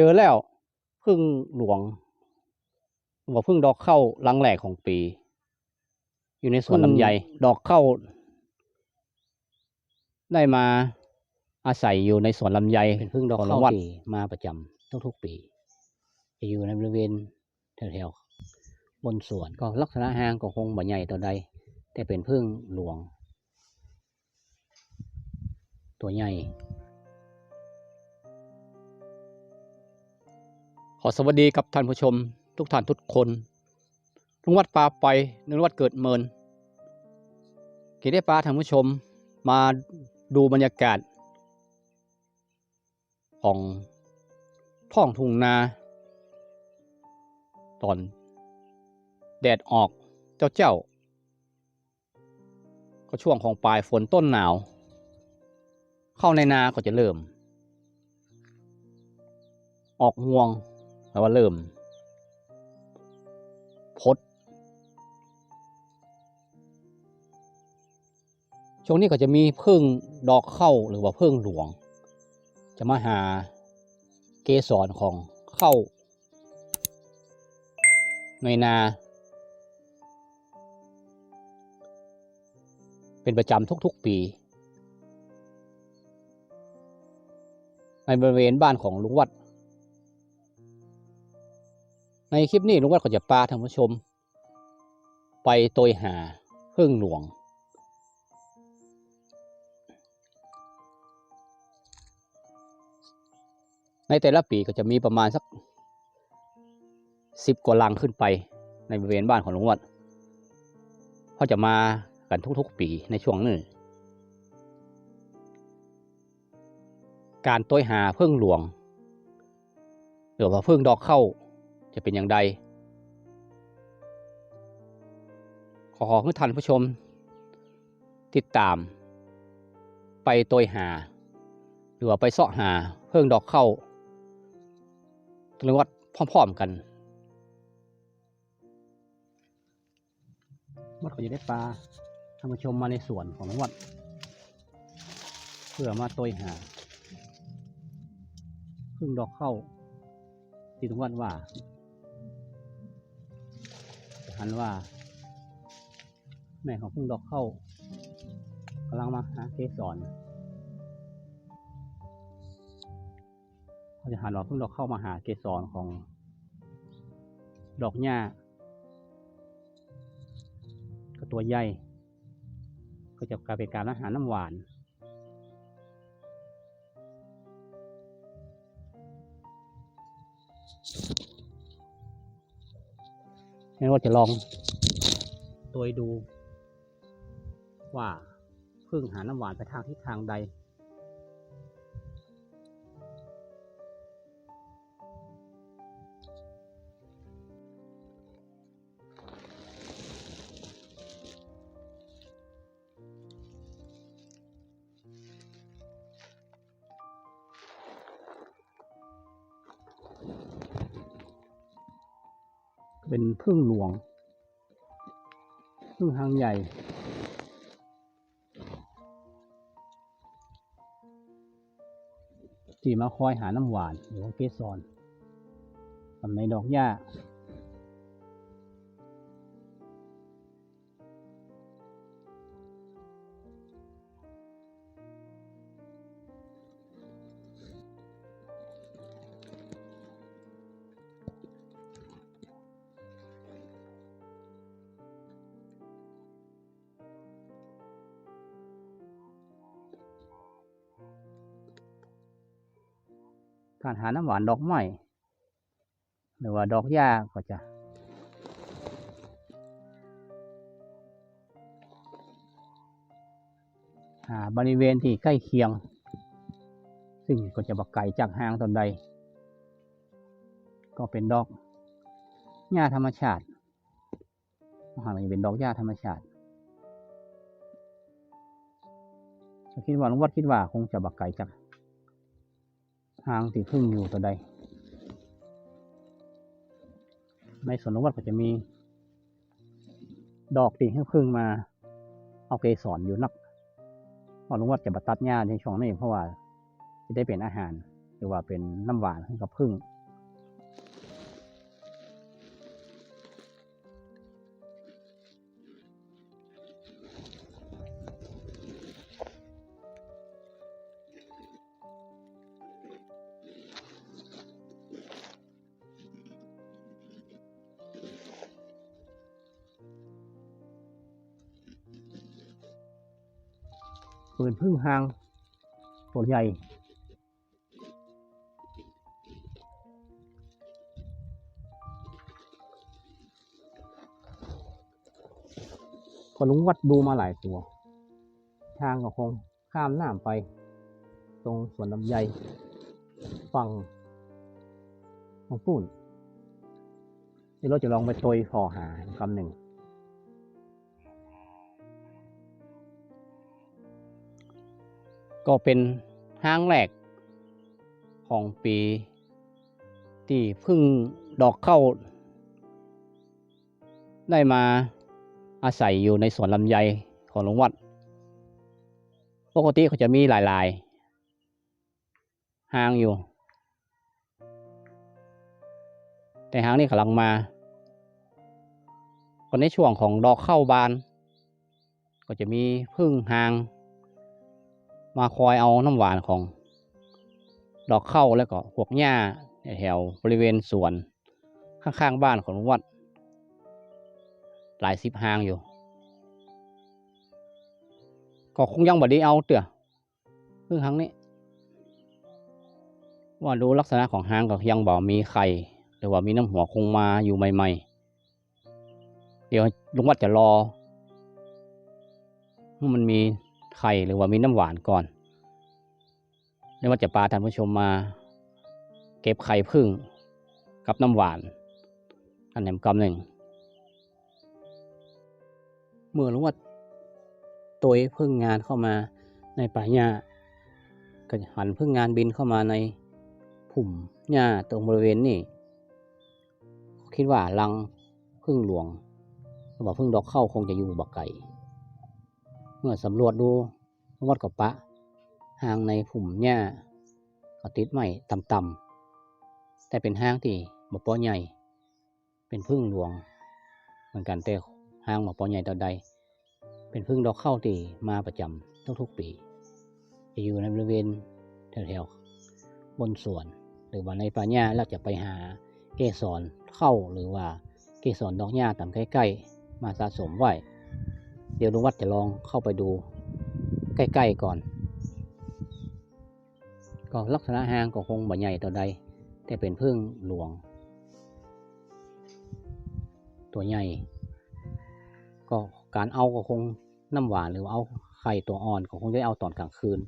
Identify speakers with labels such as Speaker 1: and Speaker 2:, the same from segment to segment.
Speaker 1: เจอแล้วพึ่งหลวงว่าพึ่งดอกเข้าลังแหลกของปี อยู่ในสวนลำไยดอกเข้า ได้มาอาศัยอยู่ในสวนลำไยเป็นพึ่งดอกเข้าวัดมาประจำทุกๆปี จะอยู่ในบริเวณแถวๆบนสวนก็ลักษณะหางก็คงบ่ใหญ่ตัวใด แต่เป็นพึ่งหลวง ตัวใหญ่ ขอสวัสดีกับท่านผู้ชม ทุกท่านทุกคนลุงวัดปลาไปนึกวัดเกิดเมินเกีได้ปลาท่านผู้ชมมาดูบรรยากาศ ของท้องทุ่งนา ตอน แดดออกเจ้าเจ้า ก็ช่วงของปลายฝนต้นหนาว เข้าในนาก็จะเริ่ม ออกห่วง แปลว่าเริ่มพดช่วงนี้ก็จะมีพึ่งดอกเข้าหรือว่าพึ่งหลวง จะมาหาเกสรของเข้าในนา เป็นประจำทุกๆปี ในบริเวณบ้านของลุงวัด ในคลิปนี้ลุงวัดก็จะพาท่านผู้ชม ไปตยหาพึ่งหลวง ในแต่ละปีก็จะมีประมาณสักสิบกว่าลังขึ้นไปในบริเวณบ้านของลุงวัดเขาจะมากันทุกๆปีในช่วงนี้การต้ยหาพึ่งหลวงหรือว่าพึ่งดอกเข้า จะเป็นอย่างใดขอขอให้ท่านผู้ชม ติดตาม ไปต้ยหา หรือว่าไปเสาะหาเพิ่งดอกเข้าตรงวัดพร้อมๆกันวัดก็จะได้ปลาท่านผู้ชมมาในสวนของวัด เพื่อมาต้ยหาเพึ่งดอกเข้าที่ทุกวันว่า หันว่า แม่ของพึ่งดอกเข้ากำลังมาหาเกสรเขาจะหันว่าพึ่งดอกเข้ามาหาเกสรของ ดอกหญ้าก็ตัวใหญ่ก็จะกลายเป็นการอาหารน้ำหวาน งั้นว่าจะลองตัวดูว่าพึ่งหาน้ำหวานไปทางทิศทางใด เป็นพึ่งหลวง พึ่งหางใหญ่ ที่มาคอยหาน้ำหวานหรือว่าเกสรทำในดอกหญ้า การหาน้ำหวานดอกไม้หรือว่าดอกหญ้าก็จะหาบริเวณที่ใกล้เคียง ซึ่งก็จะบักไก่จากหางตนใด ก็เป็นดอกหญ้าธรรมชาติหางจะเป็นดอกหญ้าธรรมชาติคิดว่าลุงวัดคิดว่าคงจะบักไก่จาก ทางตีพึ่งอยู่ตัวใด ในสวนลุงวัดก็จะมี ดอกที่ให้พึ่งมา เอาเกสรอยู่นักเพราะลุงวัดจะบัตัดหญ้าในช่วงนี้เพราะว่าจะได้เป็นอาหาร หรือว่าเป็นน้ำหวานให้กับพึ่ง ปืนพึ่งหางตัวใหญ่ก็ลุงวัดดูมาหลายตัว ทางก็คงข้ามน้ำไป ตรงสวนลำไยฝั่งของปุ่นเดี๋ยวเราจะลองไปโตยพอหาคำหนึ่ง ก็เป็นห้างแรกของปี ที่พึ่งดอกเข้า ได้มาอาศัยอยู่ในสวนลำไยของหลวงวัด ปกติเขาจะมีหลายๆห้างอยู่ แต่ห้างนี้กำลังมาก็ในช่วงของดอกเข้าบาน ก็จะมีพึ่งหาง มาคอยเอาน้ำหวานของ ดอกเข้าแล้วก็พวกหญ้าแถวบริเวณสวนข้างๆบ้านของลุงวัด หลายสิบหางอยู่ ก็คงยังบ่ได้เอาเตือเพิ่งครั้งนี้ ว่าดูลักษณะของหางก็ยังบ่มีไข่หรือว่ามีน้ำหัวคงมาอยู่ใหม่ ๆ เดี๋ยวลุงวัดจะรอมันมี ไข่หรือว่ามีน้ำหวานก่อนแล้วว่าจะปลาท่านผู้ชมมา เก็บไข่พึ่งกับน้ำหวาน อันแหนมกำหนึ่งเมื่อรู้ว่าตัวพึ่งงานเข้ามาในป่าหญ้าก็หันพึ่งงานบินเข้ามาในผุ่มหญ้าตรงบริเวณนี้คิดว่ารังพึ่งหลวงหรือว่าพึ่งดอกเข้าคงจะอยู่บักไก่ เมื่อสำรวจดูวัดกับปะห่างในผุ่มหญ้าก็ติดไม้ต่ำๆแต่เป็นห้างที่บ่ปอใหญ่ เป็นพึ่งหลวง เหมือนกันแต่ห้างบ่ปอใหญ่ต่อใด เป็นพึ่งดอกเข้าที่มาประจำทุกๆปี จะอยู่ในบริเวณแถวๆบนสวน หรือว่าในป่าหญ้าแล้วจะไปหาเกสรเข้าหรือว่าเกสรดอกหญ้าตามใกล้ๆ มาสะสมไว้ เดี๋ยวลุงวัดจะลองเข้าไปดู ใกล้ๆก่อน ก็ลักษณะหางก็คงบ่ใหญ่ต่อใด แต่เป็นพึ่งหลวง ตัวใหญ่ ก็การเอาก็คงน้ำหวานหรือเอาไข่ตัวอ่อนก็คงได้เอาตอนกลางคืน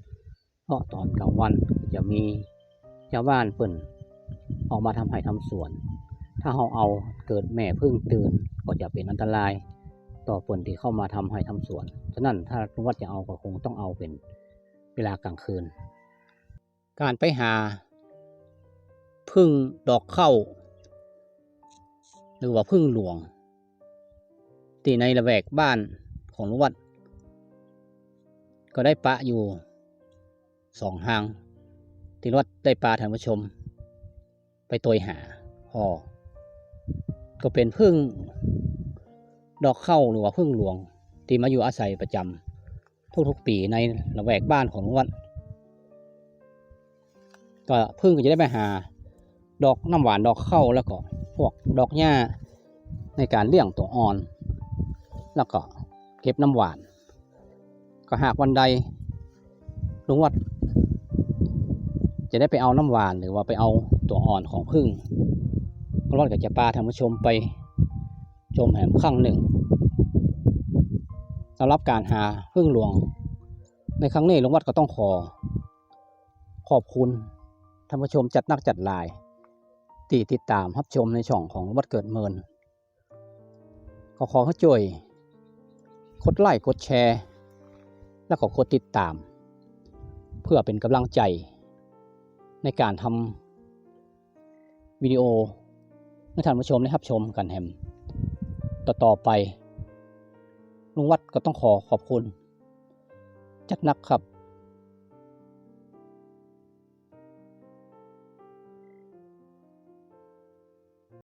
Speaker 1: เพราะตอนกลางวันจะมีชาวบ้านเปิ่นออกมาทำไร่ทำสวน ถ้าเราเอาเกิดแม่พึ่งตื่นก็จะเป็นอันตราย ต่อเปิ่นที่เข้ามาทำไร่ทำสวน ฉะนั้นถ้าลุงวัดจะเอาก็คงต้องเอาเป็นเวลากลางคืน การไปหาพึ่งดอกเข้า หรือว่าพึ่งหลวงที่ในระแวกบ้านของลุงวัด ก็ได้ปะอยู่สองหางที่วัดได้ปลาท่านผู้ชม ไปตัวหาพอก็เป็นพึ่ง ดอกเข้าหรือว่าพึ่งหลวง ที่มาอยู่อาศัยประจำทุกๆปีในระแวกบ้านของลุงวัดก็พึ่งก็จะได้ไปหา ดอกน้ำหวานดอกเข้าแล้วก็พวกดอกหญ้าในการเลี้ยงตัวอ่อน แล้วก็เก็บน้ำหวาน ก็หากวันใดลุงวัด จะได้ไปเอาน้ำหวานหรือว่าไปเอาตัวอ่อนของพึ่งก็รอดกับจะปลาท่านผู้ชมไป ชมแหมครั้งหนึ่งสำหรับการหาพึ่งหลวง ในครั้งนี้หลุงวัดก็ต้องขอ ขอบคุณท่านผู้ชมจัดนักจัดลายที่ติดตามรับชมในช่องของวัดเกิดเมินก็ขอให้ช่วยกดไลค์กดแชร์ แล้วก็กดติดตาม เพื่อเป็นกำลังใจ ในการทำวิดีโอให้ท่านผู้ชมได้รับชมกันแฮม ต่อๆไปลุงวัดก็ต้องขอขอบคุณ จัดนักครับ